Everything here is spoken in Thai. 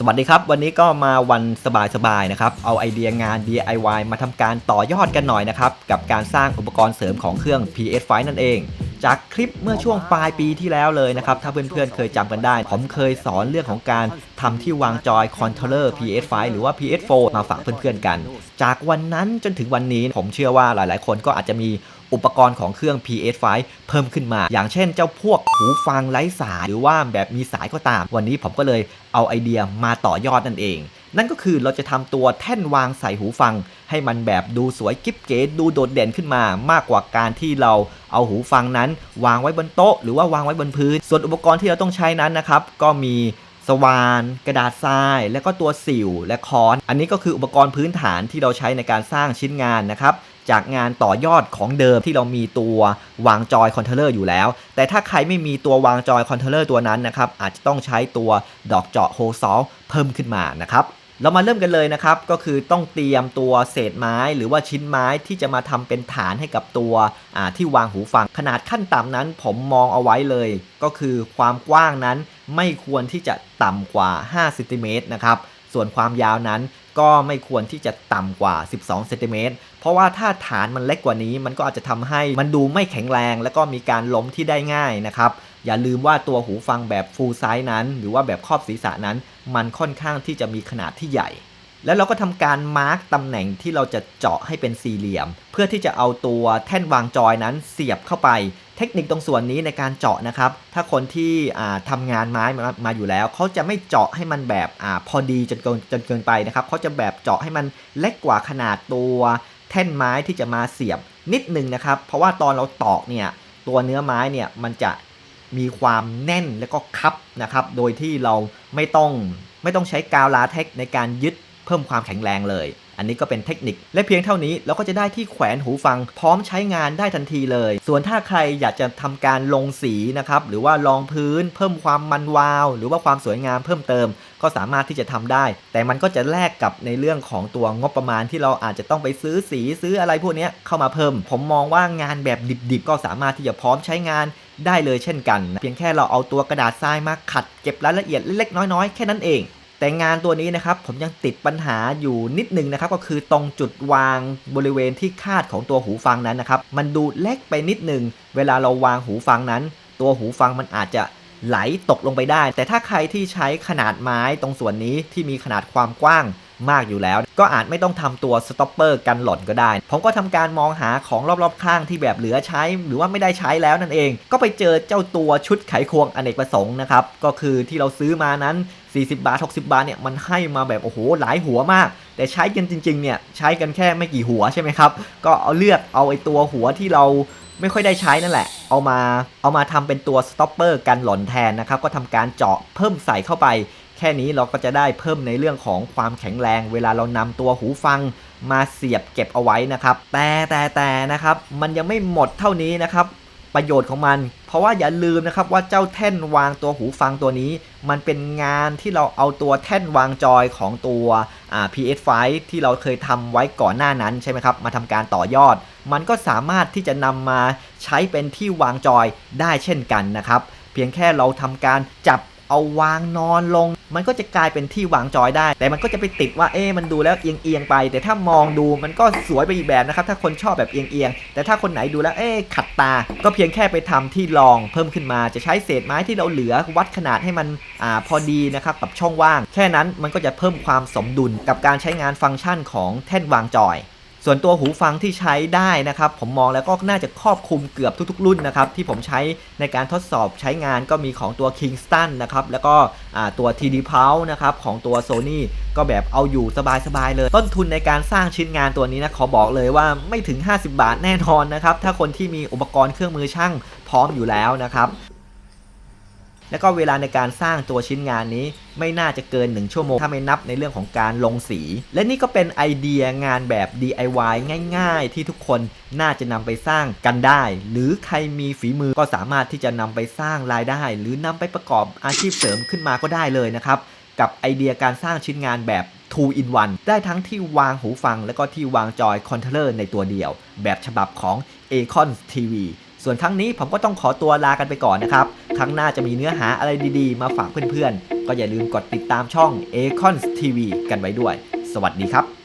สวัสดีครับ วันนี้ก็มาวันสบายๆนะครับ เอาไอเดียงาน DIY มาทำการต่อยอดกันหน่อยนะครับ กับการสร้างอุปกรณ์เสริมของเครื่อง PS5 นั่นเอง จากคลิปเมื่อช่วงปลายปีที่แล้วเลยนะครับ ถ้าเพื่อนๆเคยจำกันได้ ผมเคยสอนเรื่องของการทำที่วางจอยคอนโทรลเลอร์ PS5 หรือว่า PS4 มาฝากเพื่อนๆกัน จากวันนั้นจนถึงวันนี้ผมเชื่อว่าหลายๆ คนก็อาจจะมีอุปกรณ์ของเครื่อง PS5 เพิ่มขึ้นมา อย่างเช่นเจ้าพวกหูฟังไร้สายหรือว่าแบบมีสายก็ตาม วันนี้ผมก็เลยเอาไอเดียมาต่อยอดนั่นเอง นั่นก็คือเราจะทำตัวแท่นวางใส่หูฟัง ให้มันแบบดูสวยกิ๊บเก๋ดูโดดเด่นขึ้นมามากกว่าการที่เราเอาหูฟังนั้นวางไว้บนโต๊ะ หรือว่าวางไว้บนพื้น ส่วนอุปกรณ์ที่เราต้องใช้นั้นนะครับ ก็มีสว่านกระดาษทราย และก็ตัวสิวและคอน อันนี้ก็คืออุปกรณ์พื้นฐานที่เราใช้ในการสร้างชิ้นงานนะครับจากงานต่อยอดของเดิมที่เรามีตัววางจอยคอนโทรลเลอร์อยู่แล้ว แต่ถ้าใครไม่มีตัววางจอยคอนโทรลเลอร์ตัวนั้นนะครับอาจจะต้องใช้ตัวดอกเจาะโฮซอลเพิ่มขึ้นมานะครับ เรามาเริ่มกันเลยนะครับ ก็คือต้องเตรียมตัวเศษไม้หรือว่าชิ้นไม้ที่จะมาทำเป็นฐานให้กับตัวที่วางหูฟัง ขนาดขั้นต่ำนั้นผมมองเอาไว้เลย ก็คือความกว้างนั้นไม่ควรที่จะต่ำกว่า5เซนติเมตรนะครับส่วนความยาวนั้นก็ไม่ควรที่จะต่ำกว่า 12เซนติเมตรเพราะว่าถ้าฐานมันเล็กกว่านี้ มันก็อาจจะทำให้มันดูไม่แข็งแรง แล้วก็มีการล้มที่ได้ง่ายนะครับ อย่าลืมว่าตัวหูฟังแบบ full size นั้น หรือว่าแบบครอบศีรษะนั้น มันค่อนข้างที่จะมีขนาดที่ใหญ่ แล้วเราก็ทำการมาร์กตำแหน่งที่เราจะเจาะให้เป็นสี่เหลี่ยม เพื่อที่จะเอาตัวแท่นวางจอยนั้นเสียบเข้าไป เทคนิคตรงส่วนนี้ในการเจาะนะครับ ถ้าคนที่ทำงานไม้มามาอยู่แล้ว เขาจะไม่เจาะให้มันแบบอพอดีจนเกินจนเกินไปนะครับเขาจะแบบเจาะให้มันเล็กกว่าขนาดตัวแท่นไม้ที่จะมาเสียบนิดนึงนะครับ เพราะว่าตอนเราตอกเนี่ยตัวเนื้อไม้เนี่ยมันจะ มีความแน่นและก็คับนะครับ โดยที่เราไม่ต้องไม่ต้องใช้กาวลาเทคในการยึดเพิ่มความแข็งแรงเลย อันนี้ก็เป็นเทคนิค และเพียงเท่านี้เราก็จะได้ที่แขวนหูฟังพร้อมใช้งานได้ทันทีเลย ส่วนถ้าใครอยากจะทำการลงสีนะครับหรือว่ารองพื้นเพิ่มความมันวาว หรือว่าความสวยงามเพิ่มเติม ก็สามารถที่จะทำได้ แต่มันก็จะแลกกับในเรื่องของตัวงบประมาณที่เราอาจจะต้องไปซื้อสีซื้ออะไรพวกนี้เข้ามาเพิ่ม ผมมองว่างานแบบดิบๆ ก็สามารถที่จะพร้อมใช้งานได้เลยเช่นกัน เพียงแค่เราเอาตัวกระดาษทรายมาขัดเก็บรายละเอียดเล็กๆน้อยๆ แค่นั้นเอง แต่งานตัวนี้นะครับผมยังติดปัญหาอยู่นิดนึงนะครับก็คือตรงจุดวางบริเวณที่คาดของตัวหูฟังนั้นนะครับมันดูเล็กไปนิดนึง เวลาเราวางหูฟังนั้น ตัวหูฟังมันอาจจะไหลตกลงไปได้ แต่ถ้าใครที่ใช้ขนาดไม้ตรงส่วนนี้ที่มีขนาดความกว้าง มากอยู่แล้ว ก็อาจไม่ต้องทำตัวสต็อปเปอร์กันหล่นก็ได้ ผมก็ทำการมองหาของรอบๆข้างที่แบบเหลือใช้ หรือว่าไม่ได้ใช้แล้วนั่นเอง ก็ไปเจอเจ้าตัวชุดไขควงอเนกประสงค์นะครับ ก็คือที่เราซื้อมานั้น 40 บาท 60 บาทเนี่ยมันให้มาแบบโอ้โหหลายหัวมาก แต่ใช้กันจริงๆเนี่ยใช้กันแค่ไม่กี่หัวใช่ไหมครับ ก็เอาเลือกเอาไอ้ตัวหัวที่เราไม่ค่อยได้ใช้นั่นแหละ เอามา เอามาทำเป็นตัวสต็อปเปอร์กันหล่นแทนนะครับ ก็ทำการเจาะเพิ่มใส่เข้าไป แค่นี้เราก็จะได้เพิ่มในเรื่องของความแข็งแรง เวลาเรานำตัวหูฟังมาเสียบเก็บเอาไว้นะครับ แต่แต่แต่นะครับ มันยังไม่หมดเท่านี้นะครับประโยชน์ของมัน เพราะว่าอย่าลืมนะครับว่าเจ้าแท่นวางตัวหูฟังตัวนี้ มันเป็นงานที่เราเอาตัวแท่นวางจอยของตัว PS5 ที่เราเคยทำไว้ก่อนหน้านั้นใช่ไหมครับ มาทำการต่อยอด มันก็สามารถที่จะนำมาใช้เป็นที่วางจอยได้เช่นกันนะครับ เพียงแค่เราทำการจับ เอาวางนอนลง มันก็จะกลายเป็นที่วางจอยได้ แต่มันก็จะไปติดว่าเอ๊มันดูแล้วเอียงเอียงไป แต่ถ้ามองดูมันก็สวยไปอีกแบบนะครับ ถ้าคนชอบแบบเอียงเอียงแต่ถ้าคนไหนดูแล้วเอ๊ขัดตา ก็เพียงแค่ไปทำที่รองเพิ่มขึ้นมาจะใช้เศษไม้ที่เราเหลือวัดขนาดให้มันอ่าพอดีนะครับกับช่องว่าง แค่นั้นมันก็จะเพิ่มความสมดุลกับการใช้งานฟังก์ชันของแท่นวางจอย ส่วนตัวหูฟังที่ใช้ได้นะครับ ผมมองแล้วก็น่าจะครอบคลุมเกือบทุกๆ รุ่นนะครับ ที่ผมใช้ในการทดสอบใช้งานก็มีของตัว Kingston นะครับ แล้วก็ตัว TD p o w นะครับ ของตัว Sony ก็แบบเอาอยู่สบายๆเลย ต้นทุนในการสร้างชิ้นงานตัวนี้นะขอบอกเลยว่าไม่ถึง 50 บาทแน่นอนนะครับ ถ้าคนที่มีอุปกรณ์เครื่องมือช่างพร้อมอยู่แล้วนะครับ แล้วก็เวลาในการสร้างตัวชิ้นงานนี้ไม่น่าจะเกิน 1 ชั่วโมง ถ้าไม่นับในเรื่องของการลงสี และนี่ก็เป็นไอเดียงานแบบ DIY ง่ายๆ ที่ทุกคนน่าจะนำไปสร้างกันได้ หรือใครมีฝีมือก็สามารถที่จะนำไปสร้างรายได้ หรือนำไปประกอบอาชีพเสริมขึ้นมาก็ได้เลยนะครับกับไอเดียการสร้างชิ้นงานแบบ 2 in 1 ได้ทั้งที่วางหูฟัง และก็ที่วางจอยคอนโทรลเลอร์ในตัวเดียว แบบฉบับของ Acon TV ส่วนครั้งนี้ผมก็ต้องขอตัวลากันไปก่อนนะครับ ครั้งหน้าจะมีเนื้อหาอะไรดีๆ มาฝากเพื่อนๆ ก็อย่าลืมกดติดตามช่อง a c o n TV กันไว้ด้วย สวัสดีครับ